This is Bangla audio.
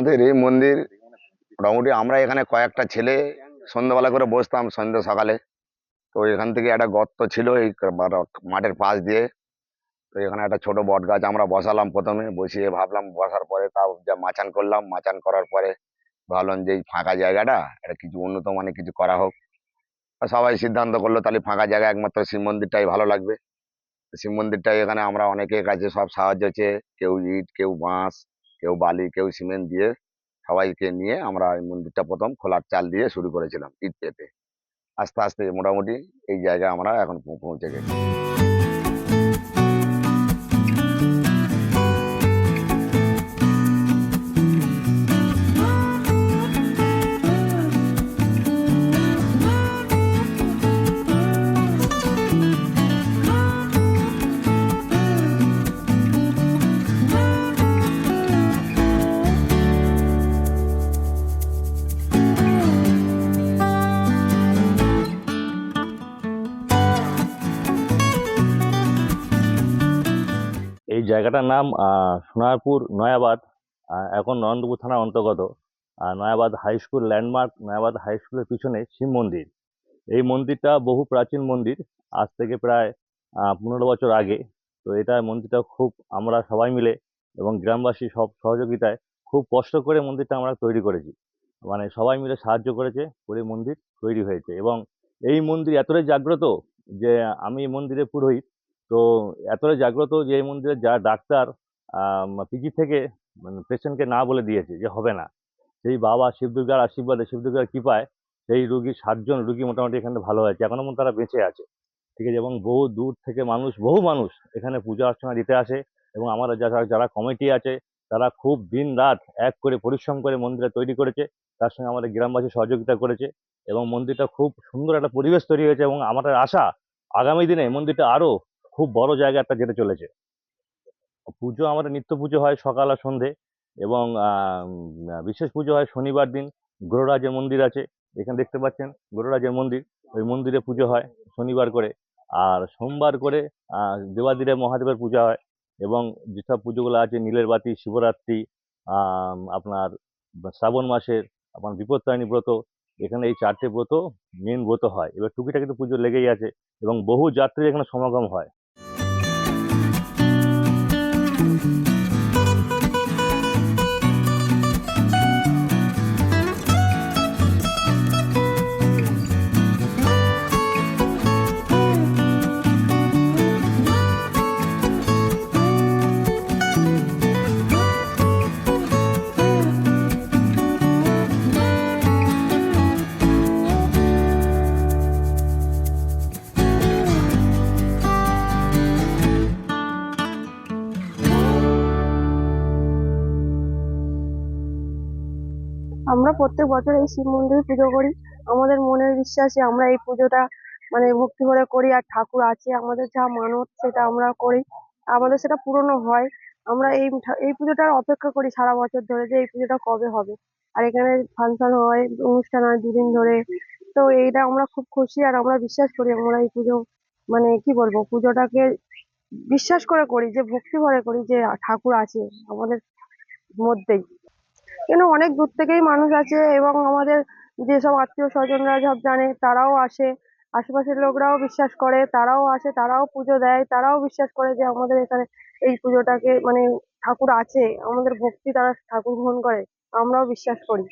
আমাদের এই মন্দির মোটামুটি আমরা এখানে কয়েকটা ছেলে সন্ধ্যাবেলা করে বসতাম সন্ধ্যে সকালে। তো এখান থেকে একটা গর্ত ছিল এই মাঠের পাশ দিয়ে। তো এখানে একটা ছোট বট গাছ আমরা বসালাম প্রথমে, বসিয়ে ভাবলাম বসার পরে তাও যা মাচান করলাম। মাচান করার পরে ভাবলাম যে এই ফাঁকা জায়গাটা, এটা কিছু উন্নত মানে কিছু করা হোক। সবাই সিদ্ধান্ত করল তাহলে ফাঁকা জায়গা একমাত্র শিব মন্দিরটাই ভালো লাগবে। শিব মন্দিরটাই এখানে আমরা অনেকের কাছে সব সাহায্য চেয়ে, কেউ ইট, কেউ বাঁশ কেউ বালি, কেউ সিমেন্ট দিয়ে সবাইকে নিয়ে আমরা এই মন্দিরটা প্রথম খোলার চাল দিয়ে শুরু করেছিলাম ইট পেতে। আস্তে আস্তে মোটামুটি এই জায়গায় আমরা এখন পৌঁছে গেছি। জায়গাটার নাম সোনারপুর, নয়াবাদ। এখন নরেন্দ্রপুর থানার অন্তর্গত। Nayabad high school landmark, Nayabad high স্কুলের পিছনে শিব মন্দির। এই মন্দিরটা বহু প্রাচীন মন্দির, আজ থেকে প্রায় পনেরো বছর আগে। তো এটা মন্দিরটা খুব আমরা সবাই মিলে এবং গ্রামবাসী সব সহযোগিতায় খুব কষ্ট করে মন্দিরটা আমরা তৈরি করেছি। মানে সবাই মিলে সাহায্য করেছে, করে মন্দির তৈরি হয়েছে এবং এই মন্দির এতটাই জাগ্রত যে আমি এই মন্দিরের পুরোহিত তো এতটাই জাগ্রত যে এই মন্দিরে যা ডাক্তার পিজি থেকে মানে পেশেন্টকে না বলে দিয়েছে যে হবে না। সেই বাবা শিব দুর্গার আশীর্বাদে, শিব দুর্গার কৃপায় সেই রুগী ষাটজন রুগী মোটামুটি এখানে ভালো হয়েছে এখনও মন তারা বেঁচে আছে। ঠিক আছে? এবং বহু দূর থেকে মানুষ, বহু মানুষ এখানে পূজা অর্চনা দিতে আসে এবং আমরা যারা যারা কমিটি আছে তারা খুব দিন রাত এক করে পরিশ্রম করে মন্দিরটা তৈরি করেছে। তার সঙ্গে আমাদের গ্রামবাসী সহযোগিতা করেছে এবং মন্দিরটা খুব সুন্দর একটা পরিবেশ তৈরি হয়েছে এবং আমাদের আশা আগামী দিনে মন্দিরটা আরও খুব বড় জায়গা একটা যেতে চলেছে। পুজো আমাদের নিত্য পুজো হয় সকাল আর সন্ধে এবং বিশেষ পুজো হয় শনিবার দিন। গ্রহরাজের মন্দির আছে, এখানে দেখতে পাচ্ছেন গ্রহরাজের মন্দির। ওই মন্দিরে পুজো হয় শনিবার করে আর সোমবার করে দেবাদিদেব মহাদেবের পূজা হয় এবং যেসব পুজোগুলো আছে নীলের বাতি, শিবরাত্রি আপনার শ্রাবণ মাসের, আপনার বিপত্তারিণী ব্রত, এখানে এই চারটে ব্রত মেন ব্রত হয়। এবার টুকিটাকি তো পুজো লেগেই আছে এবং বহু যাত্রী এখানে সমাগম হয়। আমরা প্রত্যেক বছর এই শিব মন্দিরে পুজো করি। আমাদের মনের বিশ্বাসে আমরা এই পুজোটা মানে ভক্তি ভরে করি আর ঠাকুর আছে, আমাদের যা মানত সেটা আমরা করি। আমাদের সেটা পূরণও হয়। আমরা এই এই পুজোটার অপেক্ষা করি সারা বছর ধরে যে এই পুজোটা কবে হবে। আর এখানে ফাংশন হয়, অনুষ্ঠান হয় দুদিন ধরে। তো এইটা আমরা খুব খুশি আর আমরা বিশ্বাস করি আমরা এই পুজো মানে কি বলব, পুজোটাকে বিশ্বাস করে করি, যে ভক্তি ভরে করি যে ঠাকুর আছে আমাদের মধ্যেই। কেন অনেক দূর থেকেই মানুষ আছে এবং আমাদের যেসব আত্মীয় স্বজনরা সব জানে, তারাও আসে। আশেপাশের লোকরাও বিশ্বাস করে, তারাও আসে, তারাও পুজো দেয়, তারাও বিশ্বাস করে যে আমাদের এখানে এই পুজোটাকে মানে ঠাকুর আছে, আমাদের ভক্তি তারা ঠাকুর গ্রহণ করে, আমরাও বিশ্বাস করি।